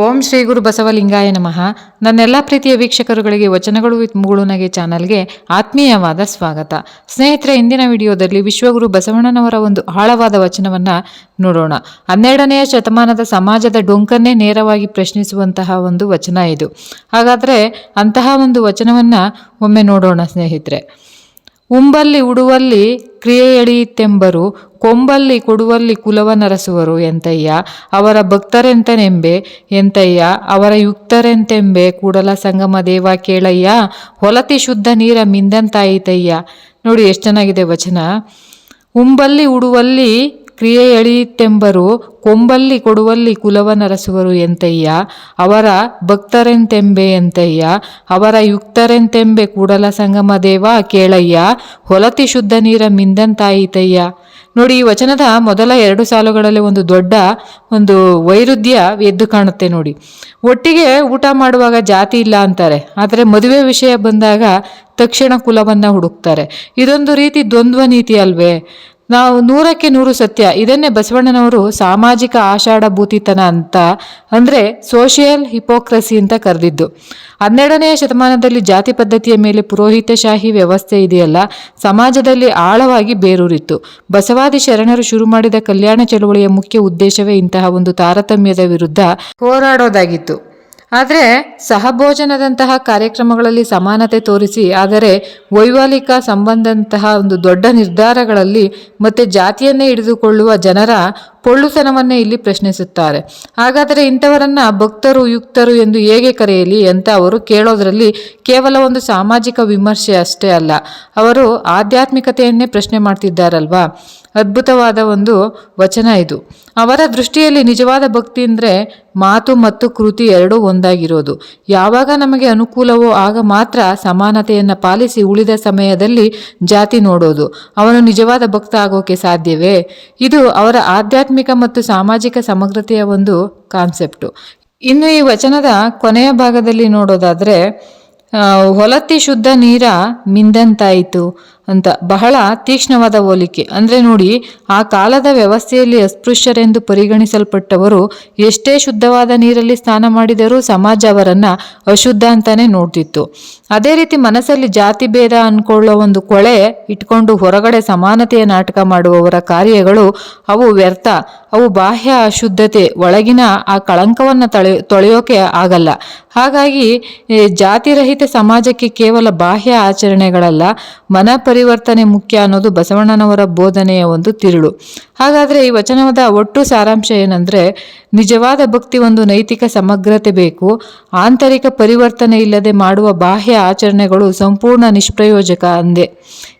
ಓಂ ಶ್ರೀ ಗುರು ಬಸವಲಿಂಗಾಯ ನಮಃ. ನನ್ನೆಲ್ಲ ಪ್ರೀತಿಯ ವೀಕ್ಷಕರುಗಳಿಗೆ, ವಚನಗಳು ವಿತ್ ಮುಗುಳುನಗೆ ಚಾನಲ್ಗೆ ಆತ್ಮೀಯವಾದ ಸ್ವಾಗತ. ಸ್ನೇಹಿತರೆ, ಇಂದಿನ ವಿಡಿಯೋದಲ್ಲಿ ವಿಶ್ವಗುರು ಬಸವಣ್ಣನವರ ಒಂದು ಆಳವಾದ ವಚನವನ್ನು ನೋಡೋಣ. ಹನ್ನೆರಡನೆಯ ಶತಮಾನದ ಸಮಾಜದ ಡೊಂಕನ್ನೇ ನೇರವಾಗಿ ಪ್ರಶ್ನಿಸುವಂತಹ ಒಂದು ವಚನ ಇದು. ಹಾಗಾದರೆ ಅಂತಹ ಒಂದು ವಚನವನ್ನು ಒಮ್ಮೆ ನೋಡೋಣ ಸ್ನೇಹಿತರೆ. ಉಂಬಲ್ಲಿ, ಉಡುವಲ್ಲಿ ಕ್ರಿಯೆ ಎಳೆಯಿತೆಂಬರು ಕೊಂಬಲ್ಲಿ ಕೊಡುವಲ್ಲಿ ಕುಲವನರಸುವರು ಎಂತಯ್ಯ? ಅವರ ಭಕ್ತರೆಂತನೆಂಬೆ ಎಂತಯ್ಯ? ಅವರ ಯುಕ್ತರೆಂತೆಂಬೆ ಕೂಡಲ ಸಂಗಮ ದೇವ ಕೇಳಯ್ಯ? ಹೊಲತಿ ಶುದ್ಧ ನೀರ ಮಿಂದಂತಾಯಿತಯ್ಯ? ನೋಡಿ ಎಷ್ಟು ಚೆನ್ನಾಗಿದೆ ವಚನ. ಉಂಬಲ್ಲಿ ಉಡುವಲ್ಲಿ ಕ್ರಿಯೆ ಎಳೆಯುತ್ತೆಂಬರು ಕೊಂಬಲ್ಲಿ ಕೊಡುವಲ್ಲಿ ಕುಲವನರಸುವರು ಎಂತಯ್ಯ? ಅವರ ಭಕ್ತರೆಂತೆಂಬೆ ಎಂತಯ್ಯ? ಅವರ ಯುಕ್ತರೆಂತೆಂಬೆ ಕೂಡಲ ಸಂಗಮ ದೇವ ಕೇಳಯ್ಯ? ಹೊಲತಿ ಶುದ್ಧ ನೀರ ಮಿಂದಂತಾಯಿತಯ್ಯ? ನೋಡಿ, ಈ ವಚನದ ಮೊದಲ ಎರಡು ಸಾಲುಗಳಲ್ಲಿ ಒಂದು ದೊಡ್ಡ, ಒಂದು ವೈರುಧ್ಯ ಎದ್ದು ಕಾಣುತ್ತೆ ನೋಡಿ. ಒಟ್ಟಿಗೆ ಊಟ ಮಾಡುವಾಗ ಜಾತಿ ಇಲ್ಲ ಅಂತಾರೆ, ಆದರೆ ಮದುವೆ ವಿಷಯ ಬಂದಾಗ ತಕ್ಷಣ ಕುಲವನ್ನು ಹುಡುಕ್ತಾರೆ. ಇದೊಂದು ರೀತಿ ದ್ವಂದ್ವ ನೀತಿ ಅಲ್ವೇ? ನಾವು ನೂರಕ್ಕೆ ನೂರು ಸತ್ಯ. ಇದನ್ನೇ ಬಸವಣ್ಣನವರು ಸಾಮಾಜಿಕ ಆಷಾಢಭೂತಿತನ ಅಂತ ಅಂದರೆ ಸೋಷಿಯಲ್ ಹಿಪೋಕ್ರಸಿ ಅಂತ ಕರೆದಿದ್ದು. ಹನ್ನೆರಡನೆಯ ಶತಮಾನದಲ್ಲಿ ಜಾತಿ ಪದ್ಧತಿಯ ಮೇಲೆ ಪುರೋಹಿತಶಾಹಿ ವ್ಯವಸ್ಥೆ ಇದೆಯಲ್ಲ, ಸಮಾಜದಲ್ಲಿ ಆಳವಾಗಿ ಬೇರೂರಿತ್ತು. ಬಸವಾದಿ ಶರಣರು ಶುರು ಮಾಡಿದ ಕಲ್ಯಾಣ ಚಳುವಳಿಯ ಮುಖ್ಯ ಉದ್ದೇಶವೇ ಇಂತಹ ಒಂದು ತಾರತಮ್ಯದ ವಿರುದ್ಧ ಹೋರಾಡೋದಾಗಿತ್ತು. ಆದರೆ ಸಹಭೋಜನದಂತಹ ಕಾರ್ಯಕ್ರಮಗಳಲ್ಲಿ ಸಮಾನತೆ ತೋರಿಸಿ, ಆದರೆ ವೈವಾಲಿಕ ಸಂಬಂಧಂತಹ ಒಂದು ದೊಡ್ಡ ನಿರ್ಧಾರಗಳಲ್ಲಿ ಮತ್ತೆ ಜಾತಿಯನ್ನೇ ಹಿಡಿದುಕೊಳ್ಳುವ ಜನರ ಪೊಳ್ಳುತನವನ್ನೇ ಇಲ್ಲಿ ಪ್ರಶ್ನಿಸುತ್ತಾರೆ. ಹಾಗಾದರೆ ಇಂಥವರನ್ನು ಭಕ್ತರು, ಯುಕ್ತರು ಎಂದು ಹೇಗೆ ಕರೆಯಲಿ ಅಂತ ಅವರು ಕೇಳೋದರಲ್ಲಿ ಕೇವಲ ಒಂದು ಸಾಮಾಜಿಕ ವಿಮರ್ಶೆ ಅಷ್ಟೇ ಅಲ್ಲ. ಅವರು ಆಧ್ಯಾತ್ಮಿಕತೆಯನ್ನೇ ಪ್ರಶ್ನೆ ಮಾಡ್ತಿದ್ದಾರಲ್ವಾ? ಅದ್ಭುತವಾದ ಒಂದು ವಚನ ಇದು. ಅವರ ದೃಷ್ಟಿಯಲ್ಲಿ ನಿಜವಾದ ಭಕ್ತಿ ಅಂದರೆ ಮಾತು ಮತ್ತು ಕೃತಿ ಎರಡೂ ಒಂದಾಗಿರೋದು. ಯಾವಾಗ ನಮಗೆ ಅನುಕೂಲವೋ ಆಗ ಮಾತ್ರ ಸಮಾನತೆಯನ್ನು ಪಾಲಿಸಿ ಉಳಿದ ಸಮಯದಲ್ಲಿ ಜಾತಿ ನೋಡೋದು. ಅವನು ನಿಜವಾದ ಭಕ್ತ ಆಗೋಕೆ ಸಾಧ್ಯವೇ? ಇದು ಅವರ ಆಧ್ಯಾತ್ಮಿಕ ಮತ್ತು ಸಾಮಾಜಿಕ ಸಮಗ್ರತೆಯ ಒಂದು ಕಾನ್ಸೆಪ್ಟು. ಇನ್ನು ಈ ವಚನದ ಕೊನೆಯ ಭಾಗದಲ್ಲಿ ನೋಡೋದಾದರೆ ಹೊಲತ್ತಿ ಶುದ್ಧ ನೀರ ಮಿಂದಂತಾಯಿತು. ಅಂತ. ಬಹಳ ತೀಕ್ಷ್ಣವಾದ ಹೋಲಿಕೆ. ಅಂದರೆ ನೋಡಿ, ಆ ಕಾಲದ ವ್ಯವಸ್ಥೆಯಲ್ಲಿ ಅಸ್ಪೃಶ್ಯರೆಂದು ಪರಿಗಣಿಸಲ್ಪಟ್ಟವರು ಎಷ್ಟೇ ಶುದ್ಧವಾದ ನೀರಲ್ಲಿ ಸ್ನಾನ ಮಾಡಿದರೂ ಸಮಾಜ ಅವರನ್ನು ಅಶುದ್ಧ ಅಂತಾನೆ ನೋಡ್ತಿತ್ತು. ಅದೇ ರೀತಿ ಮನಸ್ಸಲ್ಲಿ ಜಾತಿ ಭೇದ ಅನ್ಕೊಳ್ಳೋ ಒಂದು ಕೊಳೆ ಇಟ್ಕೊಂಡು ಹೊರಗಡೆ ಸಮಾನತೆಯ ನಾಟಕ ಮಾಡುವವರ ಕಾರ್ಯಗಳು ಅವು ವ್ಯರ್ಥ. ಅವು ಬಾಹ್ಯ ಅಶುದ್ಧತೆ, ಒಳಗಿನ ಆ ಕಳಂಕವನ್ನು ತಳೆ, ತೊಳೆಯೋಕೆ ಆಗಲ್ಲ. ಹಾಗಾಗಿ ಜಾತಿರಹಿತ ಸಮಾಜಕ್ಕೆ ಕೇವಲ ಬಾಹ್ಯ ಆಚರಣೆಗಳಲ್ಲ, ಮನ ಪರಿವರ್ತನೆ ಮುಖ್ಯ ಅನ್ನೋದು ಬಸವಣ್ಣನವರ ಬೋಧನೆಯ ಒಂದು ತಿರುಳು. ಹಾಗಾದರೆ ಈ ವಚನದ ಒಟ್ಟು ಸಾರಾಂಶ ಏನಂದ್ರೆ, ನಿಜವಾದ ಭಕ್ತಿ ಒಂದು ನೈತಿಕ ಸಮಗ್ರತೆ ಬೇಕು, ಆಂತರಿಕ ಪರಿವರ್ತನೆ ಇಲ್ಲದೆ ಮಾಡುವ ಬಾಹ್ಯ ಆಚರಣೆಗಳು ಸಂಪೂರ್ಣ ನಿಷ್ಪ್ರಯೋಜಕ ಅಂದೆ.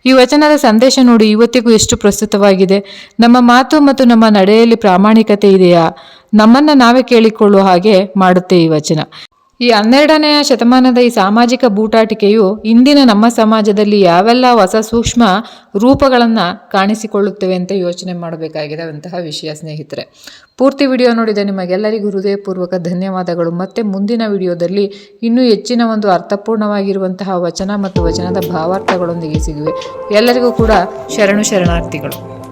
ಈ ವಚನದ ಸಂದೇಶ ನೋಡಿ ಇವತ್ತಿಗೂ ಎಷ್ಟು ಪ್ರಸ್ತುತವಾಗಿದೆ. ನಮ್ಮ ಮಾತು ಮತ್ತು ನಮ್ಮ ನಡೆಯಲ್ಲಿ ಪ್ರಾಮಾಣಿಕತೆ ಇದೆಯಾ? ನಮ್ಮನ್ನ ನಾವೇ ಕೇಳಿಕೊಳ್ಳುವ ಹಾಗೆ ಮಾಡುತ್ತೆ ಈ ವಚನ. ಈ ಹನ್ನೆರಡನೆಯ ಶತಮಾನದ ಈ ಸಾಮಾಜಿಕ ಬೂಟಾಟಿಕೆಯು ಇಂದಿನ ನಮ್ಮ ಸಮಾಜದಲ್ಲಿ ಯಾವೆಲ್ಲ ಹೊಸ ಸೂಕ್ಷ್ಮ ರೂಪಗಳನ್ನು ಕಾಣಿಸಿಕೊಳ್ಳುತ್ತವೆ ಅಂತ ಯೋಚನೆ ಮಾಡಬೇಕಾಗಿರುವಂತಹ ವಿಷಯ, ಸ್ನೇಹಿತರೆ. ಪೂರ್ತಿ ವಿಡಿಯೋ ನೋಡಿದ ನಿಮಗೆಲ್ಲರಿಗೂ ಹೃದಯಪೂರ್ವಕ ಧನ್ಯವಾದಗಳು. ಮತ್ತೆ ಮುಂದಿನ ವಿಡಿಯೋದಲ್ಲಿ ಇನ್ನೂ ಹೆಚ್ಚಿನ ಒಂದು ಅರ್ಥಪೂರ್ಣವಾಗಿರುವಂತಹ ವಚನ ಮತ್ತು ವಚನದ ಭಾವಾರ್ಥಗಳೊಂದಿಗೆ ಸಿಗುವೆ. ಎಲ್ಲರಿಗೂ ಕೂಡ ಶರಣು ಶರಣಾರ್ಥಿಗಳು.